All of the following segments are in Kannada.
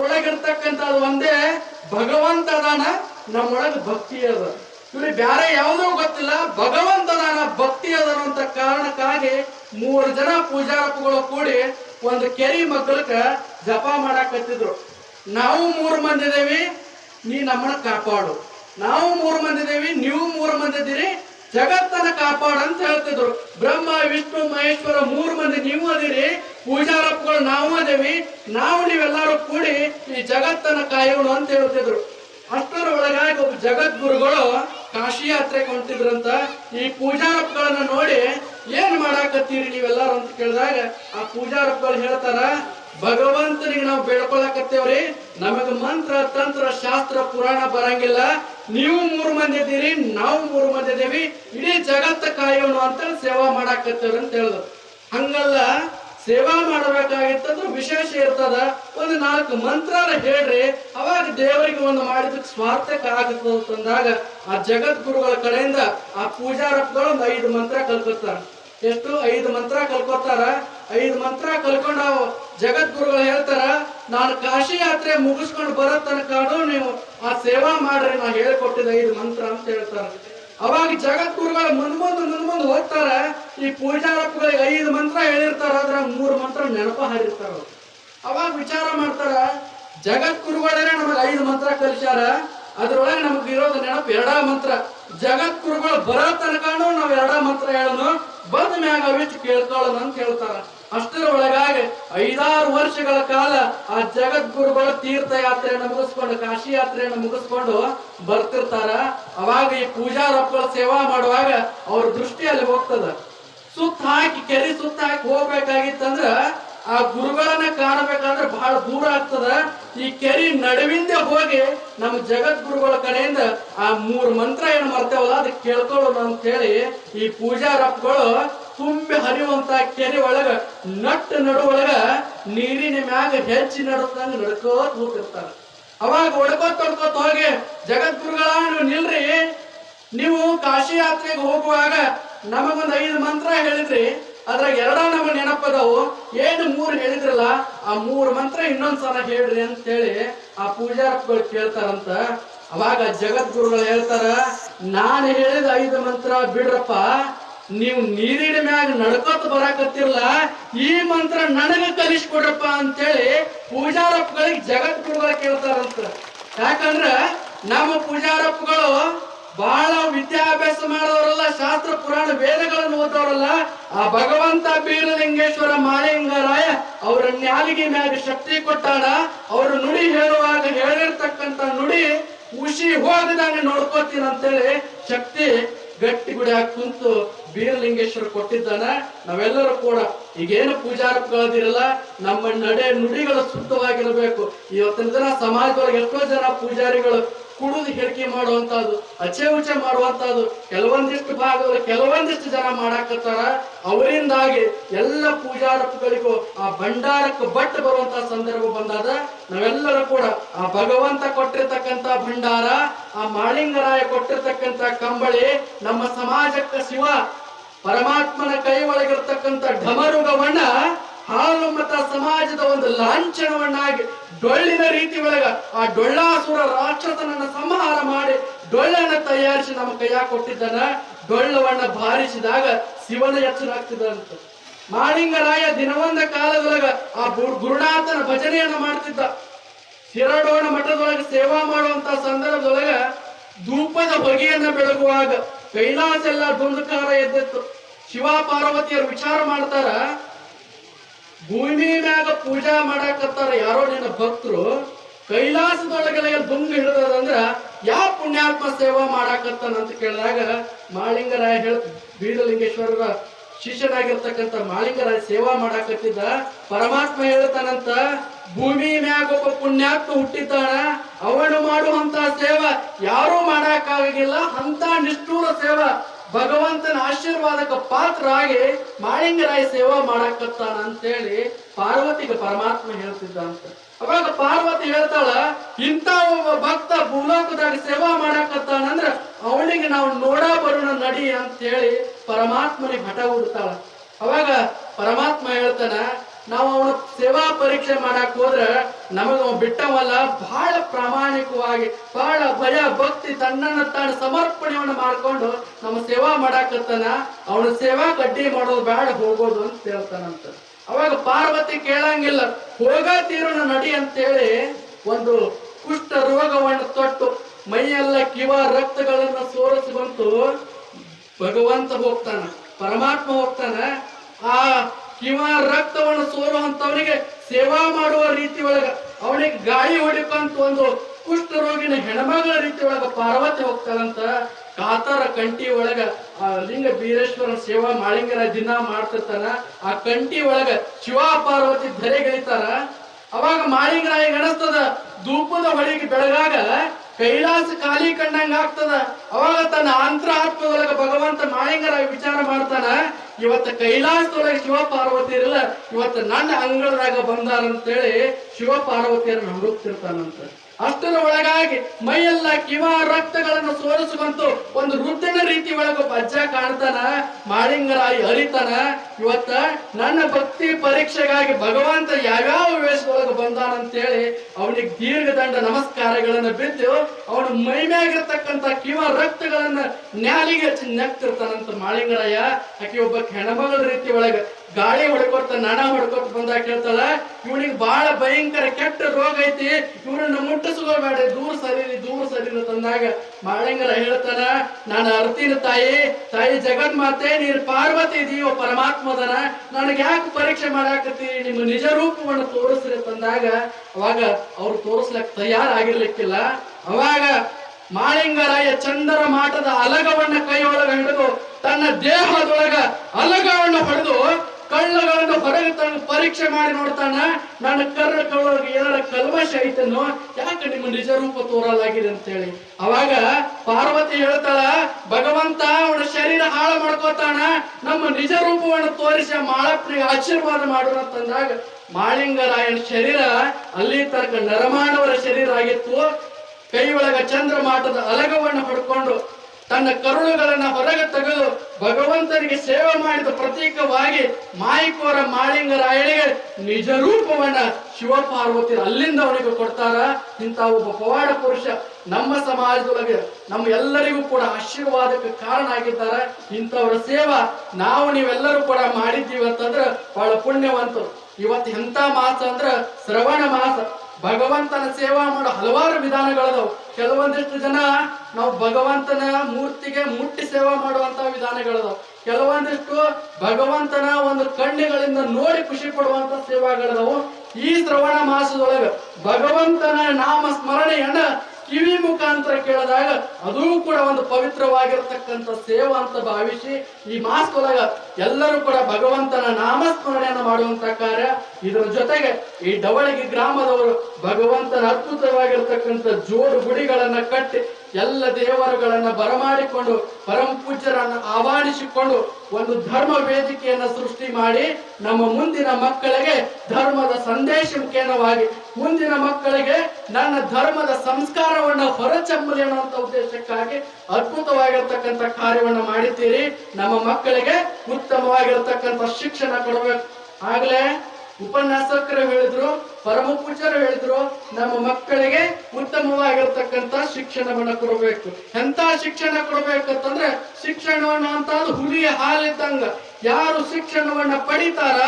ಅವ್ರೊಳಗಿರ್ತಕ್ಕಂಥ ಒಂದೇ ಭಗವಂತ ಅದಾನ ನಮ್ಮೊಳಗ ಭಕ್ತಿ ಅದ. ಇವ್ರಿಗೆ ಬ್ಯಾರೆ ಯಾವುದೂ ಗೊತ್ತಿಲ್ಲ, ಭಗವಂತ ದಾನ, ಭಕ್ತಿ ಅದಾನ ಕಾರಣಕ್ಕಾಗಿ ಮೂರು ಜನ ಪೂಜಾರಪಗಳು ಕೂಡಿ ಒಂದು ಕೆರಿ ಮಗ್ಗಲಕ್ಕ ಜಪ ಮಾಡಾಕತ್ತಿದ್ರು. ನಾವು ಮೂರು ಮಂದಿ ನೀ ನಮ್ಮನ್ನ ಕಾಪಾಡು. ನಾವು ಮೂರು ಮಂದಿ ನೀವು ಮೂರು ಮಂದಿ ಇದೀರಿ ಜಗತ್ತನ್ನ ಕಾಪಾಡು ಅಂತ ಹೇಳ್ತಿದ್ರು. ಬ್ರಹ್ಮ, ವಿಷ್ಣು, ಮಹೇಶ್ವರ ಮೂರು ಮಂದಿ ನೀವು ಅದಿರಿ. ಪೂಜಾರಪ್ಪಗಳು ನಾವು ಅದೇವಿ. ನಾವು ನೀವೆಲ್ಲರೂ ಕೂಡಿ ಈ ಜಗತ್ತನ್ನ ಕಾಯೋಣ ಅಂತ ಹೇಳ್ತಿದ್ರು. ಅಷ್ಟರ ಒಳಗಾಗಿ ಒಬ್ಬ ಜಗದ್ಗುರುಗಳು ಕಾಶಿ ಯಾತ್ರೆಗೆ ಹೊಂಟಿದ್ರಂತ ಈ ಪೂಜಾರಪ್ಪಗಳನ್ನ ನೋಡಿ ಏನ್ ಮಾಡಾಕತ್ತೀರಿ ನೀವೆಲ್ಲರೂ ಅಂತ ಕೇಳಿದಾಗ ಆ ಪೂಜಾರಪ್ಪಗಳು ಹೇಳ್ತಾರ ಭಗವಂತನಿಗೆ ನಾವು ಬೇಡ್ಕೊಳಕತ್ತೇವ್ರಿ. ನಮಗ್ ಮಂತ್ರ, ತಂತ್ರ, ಶಾಸ್ತ್ರ, ಪುರಾಣ ಬರಂಗಿಲ್ಲ. ನೀವು ಮೂರು ಮಂದಿ ಇದ್ದೀರಿ, ನಾವು ಮೂರು ಮಂದಿ ಇದೀವಿ ಇಡೀ ಜಗತ್ತ ಕಾಯೋಣ ಅಂತ ಸೇವಾ ಮಾಡಾಕತ್ತೇವ್ರಿ ಅಂತ ಹೇಳಿದ್ರು ಹಂಗಲ್ಲ, ಸೇವಾ ಮಾಡಬೇಕಾಗಿತ್ತಂದ್ರೆ ವಿಶೇಷ ಇರ್ತದ. ಒಂದು ನಾಲ್ಕು ಮಂತ್ರ ಹೇಳ್ರಿ, ಅವಾಗ ದೇವರಿಗೆ ಒಂದು ಮಾಡಿದಕ್ಕೆ ಸ್ವಾರ್ಥಕ್ಕೆ ಆಗುತ್ತದೆ ತಂದಾಗ ಆ ಜಗದ್ಗುರುಗಳ ಕಡೆಯಿಂದ ಆ ಪೂಜಾರಪ್ಪಗಳು ಒಂದು ಐದು ಮಂತ್ರ ಕಲ್ಕೊತಾರ. ಎಷ್ಟು? ಐದು ಮಂತ್ರ ಕಲ್ಕೋತಾರ. ಐದು ಮಂತ್ರ ಕಲ್ಕೊಂಡು ಜಗದ್ಗುರುಗಳು ಹೇಳ್ತಾರ, ನಾನು ಕಾಶಿ ಯಾತ್ರೆ ಮುಗಿಸ್ಕೊಂಡು ಬರೋ ತನಕ ನೀವು ಆ ಸೇವಾ ಮಾಡ್ರಿ ನಾ ಹೇಳ್ಕೊಟ್ಟಿದ್ದ ಐದು ಮಂತ್ರ ಅಂತ ಹೇಳ್ತಾರ. ಅವಾಗ ಜಗದ್ಗುರುಗಳು ಮುನ್ಮುಂದು ಮುನ್ಮುಂದು ಮುಂದ್ ಮುಂದ್ ಹೋಗ್ತಾರ ಈ ಪೂಜಾರಪ್ಪಗಳಿಗೆ ಐದು ಮಂತ್ರ ಹೇಳಿರ್ತಾರ ಅದ್ರ ಮೂರು ಮಂತ್ರ ನೆನಪ ಹಾರಿರ್ತಾರ ಅವಾಗ ವಿಚಾರ ಮಾಡ್ತಾರ ಜಗದ್ಗುರುಗಳೇ ನಮಗೆ ಐದು ಮಂತ್ರ ಕಲಿಸ್ಯಾರ, ಅದ್ರೊಳಗೆ ನಮಗೆ ಇರೋದು ನೆನಪು ಎರಡ ಮಂತ್ರ. ಜಗದ್ಗುರುಗಳು ಬರೋ ತನಕನೂ ನಾವ್ ಎರಡ ಮಂತ್ರ ಹೇಳೋನು, ಬಂದ ಮ್ಯಾಗ ಅವಿಚ್ ಅಂತ ಹೇಳ್ತಾರ. ಅಷ್ಟರ ಒಳಗಾಗಿ ಐದಾರು ವರ್ಷಗಳ ಕಾಲ ಆ ಜಗದ್ಗುರುಗಳು ತೀರ್ಥಯಾತ್ರೆಯನ್ನು ಮುಗಿಸ್ಕೊಂಡು ಕಾಶಿ ಯಾತ್ರೆಯನ್ನು ಮುಗಿಸ್ಕೊಂಡು ಬರ್ತಿರ್ತಾರ. ಅವಾಗ ಈ ಪೂಜಾರಪ್ಪಳ ಸೇವಾ ಮಾಡುವಾಗ ಅವ್ರ ದೃಷ್ಟಿ ಅಲ್ಲಿ ಹೋಗ್ತದ. ಸುತ್ತ ಹಾಕಿ, ಕೆರೆ ಸುತ್ತ ಹಾಕಿ ಹೋಗ್ಬೇಕಾಗಿತ್ತಂದ್ರ ಆ ಗುರುಗಳನ್ನ ಕಾಣಬೇಕಂದ್ರೆ ಬಹಳ ದೂರ ಆಗ್ತದ. ಈ ಕೆರಿ ನಡುವಿಂದ ಹೋಗಿ ನಮ್ಮ ಜಗದ್ಗುರುಗಳ ಕಡೆಯಿಂದ ಆ ಮೂರು ಮಂತ್ರ ಏನು ಮಾಡ್ತೇವಲ್ಲ ಅದಕ್ಕೆ ಕೇಳ್ಕೊಳ್ಳೋಣ ಅಂತ ಹೇಳಿ ಈ ಪೂಜಾರಪ್ಪಗಳು ತುಂಬಿ ಹರಿಯುವಂತ ಕೆರೆ ಒಳಗ, ನಟ್ಟ ನಡುವೊಳಗ ನೀರಿನ ಮ್ಯಾಗ ಹೆಚ್ಚಿ ನಡುತ್ತಂಗ ನಡ್ಕೋತ ಹೋಗಿರ್ತಾರ ಅವಾಗ ಹೊಡ್ಕೋತ ಹೊಡ್ಕೋತ ಹೋಗಿ ಜಗದ್ಗುರುಗಳ ನೀವು ನಿಲ್ರಿ. ನೀವು ಕಾಶಿ ಯಾತ್ರೆಗೆ ಹೋಗುವಾಗ ನಮಗೊಂದು ಐದು ಮಂತ್ರ ಹೇಳಿದ್ರಿ. ಅದ್ರಾಗ ಎರಡ ನಮ್ಮ ನೆನಪದವು. ಏನು ಮೂರು ಹೇಳಿದ್ರಲ್ಲ, ಆ ಮೂರು ಮಂತ್ರ ಇನ್ನೊಂದ್ಸಲ ಹೇಳ್ರಿ ಅಂತ ಹೇಳಿ ಆ ಪೂಜಾರಪ್ಪಗಳು ಕೇಳ್ತಾರಂತ. ಅವಾಗ ಜಗದ್ಗುರುಗಳು ಹೇಳ್ತಾರ, ನಾನು ಹೇಳಿದ ಐದು ಮಂತ್ರ ಬಿಡ್ರಪ್ಪ ನೀವು ನೀರಿನ ಮ್ಯಾಗ ನಡ್ಕೋತ ಬರಾಕತ್ತಿರಲ್ಲ ಈ ಮಂತ್ರ ನನಗೆ ಕಲಿಸ್ಕೊಡ್ರಪ್ಪ ಅಂತೇಳಿ ಪೂಜಾರಪ್ಪಗಳಿಗೆ ಜಗತ್ ಜಗದ್ಗುರುಗಳು ಕೇಳ್ತಾರಂತ ಯಾಕಂದ್ರ ನಮ್ಮ ಪೂಜಾರಪ್ಪಗಳು ಬಹಳ ವಿದ್ಯಾಭ್ಯಾಸ ಮಾಡೋರಲ್ಲ, ಶಾಸ್ತ್ರ, ಪುರಾಣ, ವೇದಗಳನ್ನು ಓದೋರಲ್ಲ ಆ ಭಗವಂತ ಬೀರಲಿಂಗೇಶ್ವರ ಮಾಲಿಂಗರಾಯ ಅವರ ನ್ಯಾಲಿಗೆ ಮ್ಯಾಗ ಶಕ್ತಿ ಕೊಟ್ಟಾಡ ಅವರು ನುಡಿ ಹೇಳುವಾಗ ಹೇಳಿರ್ತಕ್ಕಂತ ನುಡಿ ಖುಷಿ ಹೋಗದಂಗೆ ನೋಡ್ಕೋತೀನಿ ಅಂತೇಳಿ ಶಕ್ತಿ ಗಟ್ಟಿ ಗುಡಿ ಹಾಕಿ ಕುಂತು ಬೀರಲಿಂಗೇಶ್ವರ ಕೊಟ್ಟಿದ್ದಾನ. ನಾವೆಲ್ಲರೂ ಕೂಡ ಈಗೇನು ಪೂಜಾರಪ್ಪಗಳದಿರಲ್ಲ ನಮ್ಮ ನಡೆ ನುಡಿಗಳು ಶುದ್ಧವಾಗಿರಬೇಕು. ಇವತ್ತಿನ ದಿನ ಸಮಾಜದೊಳಗೆ ಎಷ್ಟೋ ಜನ ಪೂಜಾರಿಗಳು ಕುಡಿದು ಹೇಳಿಕೆ ಮಾಡುವಂತಹದ್ದು, ಅಚೆ ಉಚೆ ಮಾಡುವಂತಹದ್ದು, ಕೆಲವೊಂದಿಷ್ಟು ಭಾಗದಲ್ಲಿ ಕೆಲವೊಂದಿಷ್ಟು ಜನ ಮಾಡಾಕತ್ತಾರ. ಅವರಿಂದಾಗಿ ಎಲ್ಲ ಪೂಜಾರಪ್ಪುಗಳಿಗೂ ಆ ಭಂಡಾರಕ್ಕೆ ಬಟ್ಟು ಬರುವಂತಹ ಸಂದರ್ಭ ಬಂದಾದ ನಾವೆಲ್ಲರೂ ಕೂಡ ಆ ಭಗವಂತ ಕೊಟ್ಟಿರ್ತಕ್ಕಂತ ಭಂಡಾರ, ಆ ಮಾಳಿಂಗರಾಯ ಕೊಟ್ಟಿರ್ತಕ್ಕಂತ ಕಂಬಳಿ, ನಮ್ಮ ಸಮಾಜಕ್ಕೆ ಶಿವ, ಪರಮಾತ್ಮನ ಕೈ ಒಳಗಿರ್ತಕ್ಕಂಥ ಢಮರುಗವನ್ನ ಹಾಲು ಮತ ಸಮಾಜದ ಒಂದು ಲಾಂಛನವನ್ನಾಗಿ ಡೊಳ್ಳಿನ ರೀತಿ ಒಳಗ ಆ ಡೊಳ್ಳಾಸುರ ರಾಕ್ಷಸನನ್ನ ಸಂಹಾರ ಮಾಡಿ ಡೊಳ್ಳನ್ನ ತಯಾರಿಸಿ ನಮ್ಮ ಕೈಯಾಗ ಕೊಟ್ಟಿದ್ದಾನ ಡೊಳ್ಳವನ್ನ ಬಾರಿಸಿದಾಗ ಶಿವನ ಎಚ್ಚರಾಗ್ತಿದ್ದಂತ ಮಾಳಿಂಗರಾಯ ದಿನವೊಂದ ಕಾಲದೊಳಗ ಆ ಗುರು- ಗುರುನಾಥನ ಭಜನೆಯನ್ನ ಮಾಡ್ತಿದ್ದ. ಶಿರಡೋಣ ಮಠದೊಳಗೆ ಸೇವಾ ಮಾಡುವಂತ ಸಂದರ್ಭದೊಳಗ ಧೂಪದ ಬಗೆಯನ್ನ ಬೆಳಗುವಾಗ ಕೈಲಾಸ ಎಲ್ಲ ದುಂದುಕಾರ ಎದ್ದಿತ್ತು. ಶಿವ ಪಾರ್ವತಿಯರು ವಿಚಾರ ಮಾಡ್ತಾರ ಭೂಮಿ ಮ್ಯಾಗ ಪೂಜಾ ಮಾಡಾಕತ್ತಾರ ಯಾರೋ ನಿನ್ನ ಭಕ್ತರು ಕೈಲಾಸದೊಳಗೆಲ್ಲ ದುಂಗ್ ಹಿಡಿದಂದ್ರ ಯಾವ ಪುಣ್ಯಾತ್ಮ ಸೇವಾ ಮಾಡಾಕತ್ತಾನ ಅಂತ ಕೇಳಿದಾಗ ಮಾಳಿಂಗರಾಯ ಹೇಳ, ಬೀರಲಿಂಗೇಶ್ವರರ ಶಿಷ್ಯನಾಗಿರ್ತಕ್ಕಂಥ ಮಾಳಿಂಗರಾಯ ಸೇವಾ ಮಾಡಾಕತ್ತಿದ್ದ ಪರಮಾತ್ಮ ಹೇಳ್ತಾನಂತ, ಭೂಮಿ ಮ್ಯಾಗ ಒಬ್ಬ ಪುಣ್ಯಾತ್ಮ ಹುಟ್ಟಿದ್ದಾನ, ಅವನು ಮಾಡುವಂತ ಸೇವಾ ಯಾರೂ ಮಾಡಕ್ಕಾಗಿಲ್ಲ ಅಂತ ನಿಷ್ಠೂರ ಸೇವಾ ಭಗವಂತನ ಆಶೀರ್ವಾದಕ್ಕೆ ಪಾತ್ರರಾಗಿ ಮಾಳಿಂಗರಾಯ ಸೇವಾ ಮಾಡಾಕತ್ತಾನ ಅಂತೇಳಿ ಪಾರ್ವತಿಗೆ ಪರಮಾತ್ಮ ಹೇಳ್ತಿದ್ದ ಅಂತ ಅವಾಗ ಪಾರ್ವತಿ ಹೇಳ್ತಾಳ ಇಂಥ ಒಬ್ಬ ಭಕ್ತ ಭೂಲೋಕದಾಗ ಸೇವಾ ಮಾಡಾಕತ್ತಾನಂದ್ರ ಅವಳಿಗೆ ನಾವು ನೋಡ ಬರೋಣ ನಡಿ ಅಂತ ಹೇಳಿ ಪರಮಾತ್ಮನಿಗೆ ಹಠ ಹುಡ್ತಾಳ. ಅವಾಗ ಪರಮಾತ್ಮ ಹೇಳ್ತಾನ ನಾವು ಅವನ ಸೇವಾ ಪರೀಕ್ಷೆ ಮಾಡಕ್ ಹೋದ್ರ ನಮಗ ಬಿಟ್ಟವಲ್ಲ ಬಹಳ ಪ್ರಾಮಾಣಿಕವಾಗಿ ಬಹಳ ಭಯ, ಭಕ್ತಿ, ತನ್ನನ್ನ ತಾನು ಸಮರ್ಪಣೆಯನ್ನು ಮಾಡ್ಕೊಂಡು ನಮ್ಮ ಸೇವಾ ಮಾಡಾಕತ್ತಾನ, ಅವನ ಸೇವಾ ಕಡ್ಡಿ ಮಾಡೋದು ಬೇಡ ಹೋಗೋದು ಅಂತ ಹೇಳ್ತಾನಂತ ಅವಾಗ ಪಾರ್ವತಿ ಕೇಳಂಗಿಲ್ಲ, ಹೋಗ ತೀರೋಣ ನಡಿ ಅಂತೇಳಿ ಒಂದು ಕುಷ್ಠ ರೋಗವನ್ನು ತೊಟ್ಟು ಮೈಯೆಲ್ಲ ಕಿವ ರಕ್ತಗಳನ್ನ ಸೋರಿಸಿ ಬಂತು, ಭಗವಂತ ಹೋಗ್ತಾನ, ಪರಮಾತ್ಮ ಹೋಗ್ತಾನ, ಆ ಕಿವ ರಕ್ತವನ್ನು ಸೋರುವಂತವನಿಗೆ ಸೇವಾ ಮಾಡುವ ರೀತಿ ಒಳಗ ಅವನಿಗೆ ಗಾಳಿ ಹೊಡಿಪಂತ ಒಂದು ಕುಷ್ಠ ರೋಗಿನ ಹೆಣ್ಮಗಳ ರೀತಿ ಒಳಗ ಪಾರ್ವತಿ ಹೋಗ್ತಾರಂತ ಕಾತರ ಕಂಟಿ ಒಳಗ ಆ ಲಿಂಗ ಬೀರೇಶ್ವರನ ಸೇವಾ ಮಾಳಿಂಗರ ದಿನ ಮಾಡ್ತಿರ್ತಾನ. ಆ ಕಂಟಿ ಒಳಗ ಶಿವ ಪಾರ್ವತಿ ಧರೆಗಿಳಿತಾರ ಅವಾಗ ಮಾಳಿಂಗರಾಯ ಗಣಸ್ತದ ಧೂಪದ ಹೊಳಿಗೆ ಬೆಳಗಾಗ ಕೈಲಾಸ ಖಾಲಿ ಕಂಡಂಗ ಆಗ್ತದ. ಅವಾಗ ತನ್ನ ಅಂತರಾತ್ಮದೊಳಗ ಭಗವಂತ ಮಾಳಿಂಗರಾಯ ವಿಚಾರ ಮಾಡ್ತಾನ. ಇವತ್ತ ಕೈಲಾಸದೊಳಗೆ ಶಿವ ಪಾರ್ವತಿ ಇರಲ್ಲ ಇವತ್ತ ನನ್ನ ಅಂಗಳದಾಗ ಬಂದಾರ ಅಂತೇಳಿ ಶಿವ ಪಾರ್ವತಿಯರನ್ನ ಹುಡುಕ್ತಿರ್ತಾನಂತ ಅಷ್ಟರ ಒಳಗಾಗಿ ಮೈಯೆಲ್ಲ ಕಿವ ರಕ್ತಗಳನ್ನು ತೋರಿಸುವಂತ ಒಂದು ವೃದ್ಧನ ರೀತಿ ಒಳಗ ಅಜ್ಜ ಕಾಣ್ತಾನ, ಮಾಳಿಂಗರಾಯಿ ಅರಿತಾನ. ಇವತ್ತ ನನ್ನ ಭಕ್ತಿ ಪರೀಕ್ಷೆಗಾಗಿ ಭಗವಂತ ಯಾವ್ಯಾವ ವೇಷದೊಳಗೆ ಬಂದಾನಂತೇಳಿ ಅವನಿಗೆ ದೀರ್ಘದಂಡ ನಮಸ್ಕಾರಗಳನ್ನ ಬಿದ್ದು ಅವನು ಮೈ ಮ್ಯಾಗಿರ್ತಕ್ಕಂಥ ಕಿವ ರಕ್ತಗಳನ್ನ ನ್ಯಾಲಿಗೆ ನೆಕ್ತಿರ್ತಾನಂತ ಮಾಳಿಂಗರಾಯ. ಆಕೆ ಒಬ್ಬ ಹೆಣಮಗಳ ರೀತಿ ಒಳಗ ಗಾಳಿ ಹೊಡ್ಕೊತ ನಣ ಹೊಡ್ಕೊತ ಬಂದಾಗ ಕೇಳ್ತಾಳ ಇವನಿಗೆ ಬಹಳ ಭಯಂಕರ ಕೆಟ್ಟ ರೋಗ ಐತಿ. ಇವನನ್ನ ಮುಟ್ಟಿಸ್ಕೋಬೇಡ, ದೂರ ಸರಿರಿ ದೂರ ಸರಿರಿ ತಂದಾಗ. ಮಾಳಂಗರ ಹೇಳ್ತಾನ, ನಾನು ಅರ್ತಿನ ತಾಯಿ ತಾಯಿ ಜಗನ್ಮಾತೆ ನೀರ್ ಪಾರ್ವತಿ ಇದೀವ ಪರಮಾತ್ಮದನ. ನನಗೆ ಯಾಕೆ ಪರೀಕ್ಷೆ ಮಾಡಾಕತಿ ನಿಮ್ಮ ನಿಜ ರೂಪವನ್ನು ತೋರಿಸ್ರಿ ತಂದಾಗ. ಅವಾಗ ಅವ್ರು ತೋರಿಸ್ಲಕ್ ತಯಾರಾಗಿರ್ಲಿಕ್ಕಿಲ್ಲ. ಅವಾಗ ಮಾಳಿಂಗರಾಯ ಚಂದರ ಮಾಟದ ಅಲಗವನ್ನ ಕೈಯೊಳಗ ಹಿಡಿದು, ತನ್ನ ದೇಹದೊಳಗ ಅಲಗವನ್ನ ಹೊಡೆದು ಕಳ್ಳಗಳನ್ನು ಹೊರಗೆ ತಂದು ಪರೀಕ್ಷೆ ಮಾಡಿ ನೋಡ್ತಾನ, ನನ್ನ ಕರ್ಣಗಳೊಳಗೆ ಏನಾರ ಕಲ್ಮಶ ಐತನೋ ಯಾಕೆ ನಿಮ್ಮ ನಿಜ ರೂಪ ತೋರಲಾಗಿದೆ ಅಂತೇಳಿ. ಅವಾಗ ಪಾರ್ವತಿ ಹೇಳ್ತಾಳ, ಭಗವಂತ ಅವನ ಶರೀರ ಹಾಳು ಮಾಡ್ಕೋತಾನ, ನಮ್ಮ ನಿಜ ರೂಪವನ್ನು ತೋರಿಸಿ ಮಾಳಪ್ಪನಿಗೆ ಆಶೀರ್ವಾದ ಮಾಡೋಣ ಅಂತಂದಾಗ ಮಾಳಿಂಗರಾಯನ ಶರೀರ ಅಲ್ಲಿ ತನಕ ನರಮಾನವರ ಶರೀರ ಆಗಿತ್ತು. ಕೈ ಒಳಗ ಚಂದ್ರಮಾಟದ ಅಲಗವನ್ನು ಹೊಡ್ಕೊಂಡು ತನ್ನ ಕರುಳುಗಳನ್ನ ಹೊರಗೆ ತೆಗೆದು ಭಗವಂತನಿಗೆ ಸೇವೆ ಮಾಡಿದ ಪ್ರತೀಕವಾಗಿ ಮಾಯಿಕೋರ ಮಾಳಿಂಗರಾಯಣಿಗೆ ನಿಜ ರೂಪವನ್ನ ಶಿವಪಾರ್ವತಿ ಅಲ್ಲಿಂದ ಅವನಿಗೆ ಕೊಡ್ತಾರ. ಇಂಥ ಒಬ್ಬ ಪವಾಡ ಪುರುಷ ನಮ್ಮ ಸಮಾಜದೊಳಗೆ ನಮ್ಮ ಎಲ್ಲರಿಗೂ ಕೂಡ ಆಶೀರ್ವಾದಕ್ಕೆ ಕಾರಣ ಆಗಿದ್ದಾರೆ ಇಂಥವರ ಸೇವಾ ನಾವು ನೀವೆಲ್ಲರೂ ಕೂಡ ಮಾಡಿದ್ದೀವಿ ಅಂತಂದ್ರೆ ಬಹಳ ಪುಣ್ಯವಂತರು. ಇವತ್ತು ಎಂತ ಮಾಸ ಅಂದ್ರ ಶ್ರವಣ ಮಾಸ. ಭಗವಂತನ ಸೇವಾ ಮಾಡೋ ಹಲವಾರು ವಿಧಾನಗಳದವು. ಕೆಲವೊಂದಿಷ್ಟು ಜನ ನಾವು ಭಗವಂತನ ಮೂರ್ತಿಗೆ ಮುಟ್ಟಿ ಸೇವಾ ಮಾಡುವಂತ ವಿಧಾನಗಳದವು. ಕೆಲವೊಂದಿಷ್ಟು ಭಗವಂತನ ಒಂದು ಕಣ್ಣುಗಳಿಂದ ನೋಡಿ ಖುಷಿ ಪಡುವಂತ ಸೇವಾಗಳದವು. ಈ ಶ್ರವಣ ಮಾಸದೊಳಗೆ ಭಗವಂತನ ನಾಮ ಸ್ಮರಣೆಯನ್ನ ಕಿವಿ ಮುಖಾಂತರ ಕೇಳಿದಾಗ ಅದೂ ಕೂಡ ಒಂದು ಪವಿತ್ರವಾಗಿರ್ತಕ್ಕಂಥ ಸೇವಾ ಅಂತ ಭಾವಿಸಿ ಈ ಮಾಸದೊಳಗ ಎಲ್ಲರೂ ಕೂಡ ಭಗವಂತನ ನಾಮಸ್ಮರಣೆಯನ್ನು ಮಾಡುವಂತ ಕಾರ್ಯ. ಇದರ ಜೊತೆಗೆ ಈ ಡವಳಗಿ ಗ್ರಾಮದವರು ಭಗವಂತನ ಅದ್ಭುತವಾಗಿರ್ತಕ್ಕಂಥ ಜೋಡು ಗುಡಿಗಳನ್ನ ಕಟ್ಟಿ ಎಲ್ಲ ದೇವರುಗಳನ್ನ ಬರಮಾಡಿಕೊಂಡು ಪರಮ ಪೂಜ್ಯರನ್ನ ಆಹ್ವಾನಿಸಿಕೊಂಡು ಒಂದು ಧರ್ಮ ವೇದಿಕೆಯನ್ನು ಸೃಷ್ಟಿ ಮಾಡಿ ನಮ್ಮ ಮುಂದಿನ ಮಕ್ಕಳಿಗೆ ಧರ್ಮದ ಸಂದೇಶ ಮುಖೇನವಾಗಿ ಮುಂದಿನ ಮಕ್ಕಳಿಗೆ ನನ್ನ ಧರ್ಮದ ಸಂಸ್ಕಾರವನ್ನ ಹೊರಚಂಬಲಿ ಅನ್ನುವಂಥ ಉದ್ದೇಶಕ್ಕಾಗಿ ಅದ್ಭುತವಾಗಿರ್ತಕ್ಕಂಥ ಕಾರ್ಯವನ್ನ ಮಾಡಿದ್ದೀರಿ. ನಮ್ಮ ಮಕ್ಕಳಿಗೆ ಉತ್ತಮವಾಗಿರ್ತಕ್ಕಂಥ ಶಿಕ್ಷಣ ಕೊಡಬೇಕು. ಆಗ್ಲೇ ಉಪನ್ಯಾಸಕರು ಹೇಳಿದ್ರು ಪರಮ ಪೂಜಾರು ಹೇಳಿದ್ರು, ನಮ್ಮ ಮಕ್ಕಳಿಗೆ ಉತ್ತಮವಾಗಿರ್ತಕ್ಕಂತ ಶಿಕ್ಷಣವನ್ನ ಕೊಡಬೇಕು. ಎಂತ ಶಿಕ್ಷಣ ಕೊಡಬೇಕಂತಂದ್ರೆ, ಶಿಕ್ಷಣವನ್ನು ಅಂತ ಹುಲಿಯ ಹಾಲಿದ್ದಂಗ. ಯಾರು ಶಿಕ್ಷಣವನ್ನ ಪಡಿತಾರ,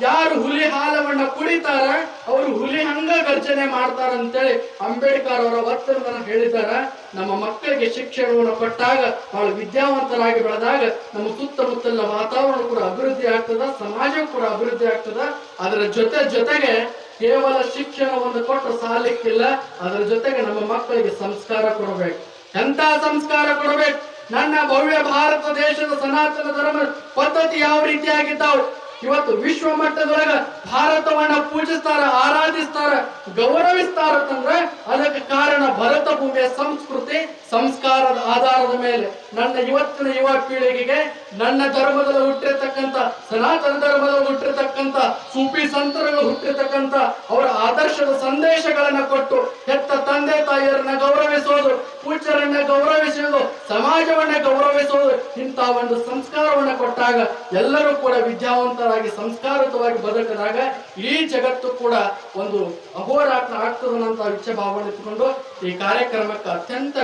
ಯಾರು ಹುಲಿ ಹಾಲವನ್ನ ಕುಡಿತಾರ ಅವರು ಹುಲಿ ಹಂಗ ಗರ್ಜನೆ ಮಾಡ್ತಾರಂತೇಳಿ ಅಂಬೇಡ್ಕರ್ ಅವರ ವರ್ತನ ಹೇಳಿದಾರ. ನಮ್ಮ ಮಕ್ಕಳಿಗೆ ಶಿಕ್ಷಣವನ್ನು ಕೊಟ್ಟಾಗ ಬಹಳ ವಿದ್ಯಾವಂತರಾಗಿ ಬೆಳೆದಾಗ ನಮ್ಮ ಸುತ್ತಮುತ್ತಲಿನ ವಾತಾವರಣ ಕೂಡ ಅಭಿವೃದ್ಧಿ ಆಗ್ತದ ಸಮಾಜ ಕೂಡ ಅಭಿವೃದ್ಧಿ ಆಗ್ತದ. ಅದರ ಜೊತೆ ಜೊತೆಗೆ ಕೇವಲ ಶಿಕ್ಷಣವನ್ನು ಕೊಟ್ಟು ಸಾಲಿಕ್ಕಿಲ್ಲ, ಅದರ ಜೊತೆಗೆ ನಮ್ಮ ಮಕ್ಕಳಿಗೆ ಸಂಸ್ಕಾರ ಕೊಡಬೇಕು. ಎಂತ ಸಂಸ್ಕಾರ ಕೊಡಬೇಕು? ನನ್ನ ಭವ್ಯ ಭಾರತ ದೇಶದ ಸನಾತನ ಧರ್ಮ ಪದ್ಧತಿ ಯಾವ ರೀತಿಯಾಗಿದ್ದಾವೆ? ಇವತ್ತು ವಿಶ್ವ ಮಟ್ಟದೊಳಗ ಭಾರತವನ್ನ ಪೂಜಿಸ್ತಾರ ಆರಾಧಿಸ್ತಾರ ಗೌರವಿಸ್ತಾರ ಅಂತಂದ್ರೆ ಅದಕ್ಕೆ ಕಾರಣ ಭರತ ಭೂಮಿಯ ಸಂಸ್ಕೃತಿ ಸಂಸ್ಕಾರದ ಆಧಾರದ ಮೇಲೆ ನನ್ನ ಇವತ್ತಿನ ಯುವ ಪೀಳಿಗೆಗೆ ನನ್ನ ಧರ್ಮದಲ್ಲಿ ಹುಟ್ಟಿರತಕ್ಕಂಥ ಸನಾತನ ಧರ್ಮದಲ್ಲಿ ಹುಟ್ಟಿರತಕ್ಕಂಥ ಸೂಪಿ ಸಂತರಲ್ಲಿ ಹುಟ್ಟಿರತಕ್ಕಂಥ ಅವರ ಆದರ್ಶದ ಸಂದೇಶಗಳನ್ನ ಕೊಟ್ಟು ಹೆತ್ತ ತಂದೆ ತಾಯಿಯರನ್ನ ಗೌರವಿಸೋದು, ಪೂಜ್ಯರನ್ನ ಗೌರವಿಸುವುದು ಸಮಾಜವನ್ನ ಗೌರವಿಸುವುದು ಇಂಥ ಒಂದು ಸಂಸ್ಕಾರವನ್ನ ಕೊಟ್ಟಾಗ ಎಲ್ಲರೂ ಕೂಡ ವಿದ್ಯಾವಂತರಾಗಿ ಸಂಸ್ಕಾರಿತವಾಗಿ ಬದುಕಿದಾಗ ಈ ಜಗತ್ತು ಕೂಡ ಒಂದು ಅಹೋರಾತ್ರ ಆಗ್ತದನ್ನಂತ ಇಚ್ಛೆ ಭಾವನೆ ಇಟ್ಟುಕೊಂಡು ಈ ಕಾರ್ಯಕ್ರಮಕ್ಕೆ ಅತ್ಯಂತ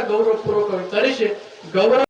પૂરો છે. ગૌરવ